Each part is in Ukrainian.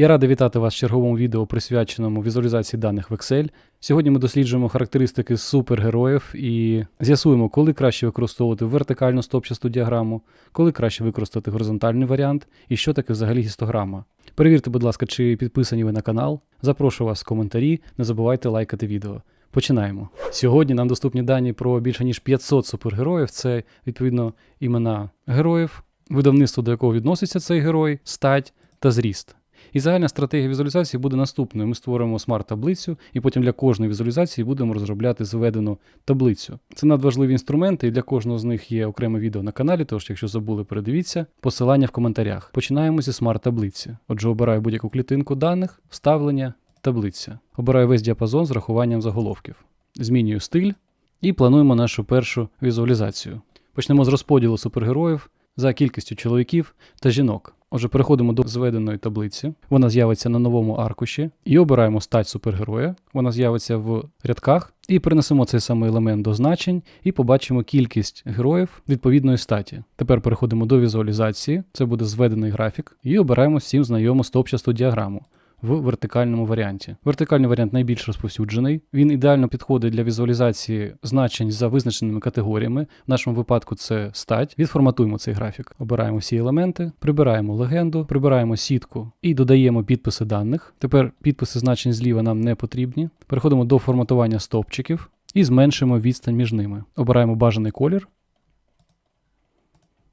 Я радий вітати вас в черговому відео, присвяченому візуалізації даних в Excel. Сьогодні ми досліджуємо характеристики супергероїв і з'ясуємо, коли краще використовувати вертикальну стопчасту діаграму, коли краще використати горизонтальний варіант і що таке взагалі гістограма. Перевірте, будь ласка, чи підписані ви на канал. Запрошую вас в коментарі, не забувайте лайкати відео. Починаємо. Сьогодні нам доступні дані про більше ніж 500 супергероїв. Це відповідно імена героїв, видавництво до якого відноситься цей герой, стать та зріст. І загальна стратегія візуалізації буде наступною. Ми створимо смарт-таблицю, і потім для кожної візуалізації будемо розробляти зведену таблицю. Це надважливі інструменти, і для кожного з них є окреме відео на каналі, тож, якщо забули, передивіться, посилання в коментарях. Починаємо зі смарт-таблиці. Отже, обираю будь-яку клітинку даних, вставлення, таблиця. Обираю весь діапазон з рахуванням заголовків. Змінюю стиль і плануємо нашу першу візуалізацію. Почнемо з розподілу супергероїв за кількістю чоловіків та жінок. Отже, переходимо до зведеної таблиці. Вона з'явиться на новому аркуші і обираємо стать супергероя. Вона з'явиться в рядках. І перенесемо цей самий елемент до значень і побачимо кількість героїв відповідної статі. Тепер переходимо до візуалізації. Це буде зведений графік, і обираємо всім знайому стопчасту діаграму в вертикальному варіанті. Вертикальний варіант найбільш розповсюджений. Він ідеально підходить для візуалізації значень за визначеними категоріями. В нашому випадку це стать. Відформатуємо цей графік. Обираємо всі елементи, прибираємо легенду, прибираємо сітку і додаємо підписи даних. Тепер підписи значень зліва нам не потрібні. Переходимо до форматування стовпчиків і зменшимо відстань між ними. Обираємо бажаний колір.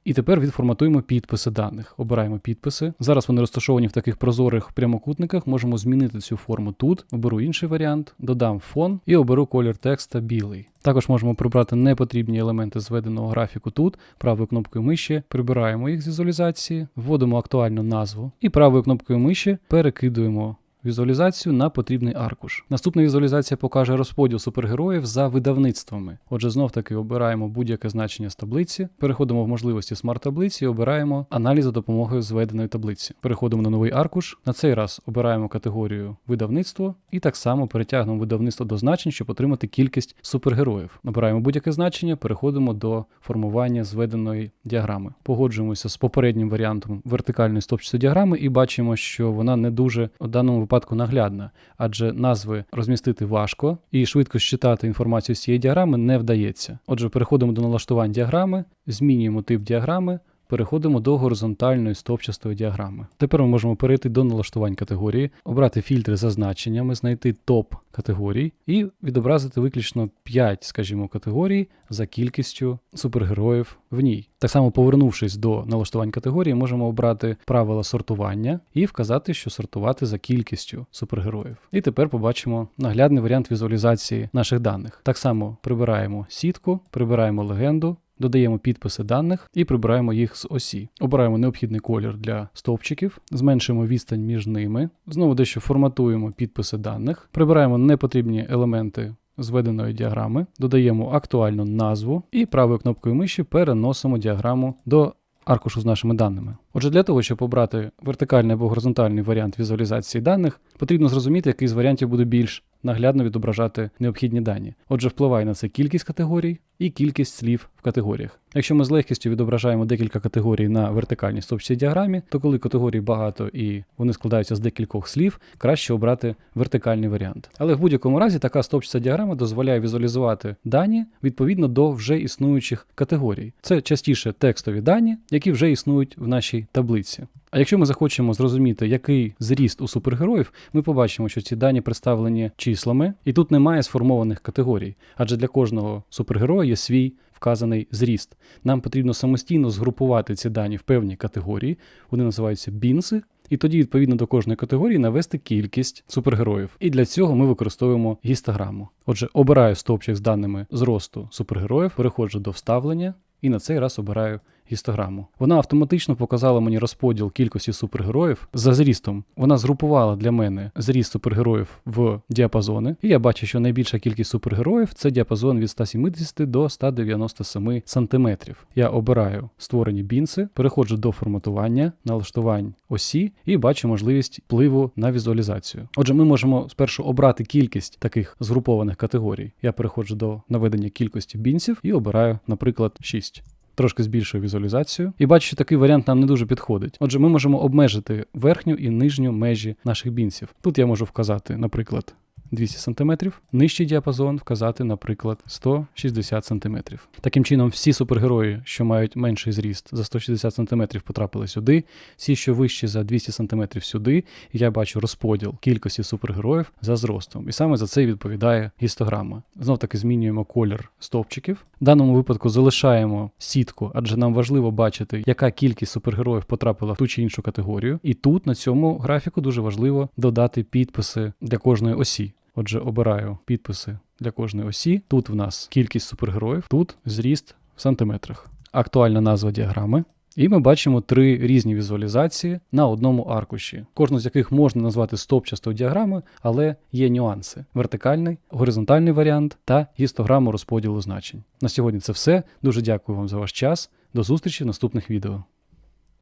І тепер відформатуємо підписи даних. Обираємо підписи. Зараз вони розташовані в таких прозорих прямокутниках. Можемо змінити цю форму тут. Оберу інший варіант, додам фон і оберу колір текста білий. Також можемо прибрати непотрібні елементи зведеного графіку тут. Правою кнопкою миші прибираємо їх з візуалізації, вводимо актуальну назву і правою кнопкою миші перекидуємо візуалізацію на потрібний аркуш. Наступна візуалізація покаже розподіл супергероїв за видавництвами. Отже, знов таки обираємо будь-яке значення з таблиці, переходимо в можливості смарт-таблиці і обираємо аналіз за допомогою зведеної таблиці. Переходимо на новий аркуш. На цей раз обираємо категорію видавництво і так само перетягнемо видавництво до значень, щоб отримати кількість супергероїв. Обираємо будь-яке значення, переходимо до формування зведеної діаграми. Погоджуємося з попереднім варіантом вертикальної стопчатої діаграми і бачимо, що вона не дуже у даному випадку наглядна, адже назви розмістити важко і швидко считати інформацію з цієї діаграми не вдається. Отже, переходимо до налаштувань діаграми, змінюємо тип діаграми. Переходимо до горизонтальної стопчастої діаграми. Тепер ми можемо перейти до налаштувань категорії, обрати фільтри за значеннями, знайти топ категорій і відобразити виключно 5, скажімо, категорій за кількістю супергероїв в ній. Так само, повернувшись до налаштувань категорії, можемо обрати правила сортування і вказати, що сортувати за кількістю супергероїв. І тепер побачимо наглядний варіант візуалізації наших даних. Так само прибираємо сітку, прибираємо легенду. Додаємо підписи даних і прибираємо їх з осі. Обираємо необхідний колір для стовпчиків, зменшуємо відстань між ними. Знову дещо форматуємо підписи даних, прибираємо непотрібні елементи зведеної діаграми, додаємо актуальну назву і правою кнопкою миші переносимо діаграму до аркушу з нашими даними. Отже, для того, щоб обрати вертикальний або горизонтальний варіант візуалізації даних, потрібно зрозуміти, який з варіантів буде більш наглядно відображати необхідні дані. Отже, впливає на це кількість категорій і кількість слів в категоріях. Якщо ми з легкістю відображаємо декілька категорій на вертикальній стопчій діаграмі, то коли категорій багато і вони складаються з декількох слів, краще обрати вертикальний варіант. Але в будь-якому разі така стопчата діаграма дозволяє візуалізувати дані відповідно до вже існуючих категорій. Це частіше текстові дані, які вже існують в нашій таблиці. А якщо ми захочемо зрозуміти, який зріст у супергероїв, ми побачимо, що ці дані представлені числами, і тут немає сформованих категорій, адже для кожного супергероя є свій вказаний зріст. Нам потрібно самостійно згрупувати ці дані в певні категорії, вони називаються бінси. І тоді, відповідно до кожної категорії, навести кількість супергероїв. І для цього ми використовуємо гістограму. Отже, обираю стовпчик з даними зросту супергероїв, переходжу до вставлення і на цей раз обираю гістограму. Вона автоматично показала мені розподіл кількості супергероїв за зрістом. Вона згрупувала для мене зріст супергероїв в діапазони, і я бачу, що найбільша кількість супергероїв це діапазон від 170 до 197 сантиметрів. Я обираю створені бінси, переходжу до форматування, налаштувань осі і бачу можливість впливу на візуалізацію. Отже, ми можемо спершу обрати кількість таких згрупованих категорій. Я переходжу до наведення кількості бінсів і обираю, наприклад, 6. Трошки збільшую візуалізацію. І бачу, що такий варіант нам не дуже підходить. Отже, ми можемо обмежити верхню і нижню межі наших бінсів. Тут я можу вказати, наприклад. 200 см, нижчий діапазон вказати, наприклад, 160 см. Таким чином, всі супергерої, що мають менший зріст за 160 см, потрапили сюди, всі, що вищі за 200 см сюди, і я бачу розподіл кількості супергероїв за зростом. І саме за це відповідає гістограма. Знов таки змінюємо колір стовпчиків. В даному випадку залишаємо сітку, адже нам важливо бачити, яка кількість супергероїв потрапила в ту чи іншу категорію. І тут на цьому графіку дуже важливо додати підписи для кожної осі. Отже, обираю підписи для кожної осі. Тут в нас кількість супергероїв, тут зріст в сантиметрах. Актуальна назва діаграми. І ми бачимо три різні візуалізації на одному аркуші, кожну з яких можна назвати стопчастою діаграмою, але є нюанси: вертикальний, горизонтальний варіант та гістограму розподілу значень. На сьогодні це все. Дуже дякую вам за ваш час. До зустрічі в наступних відео.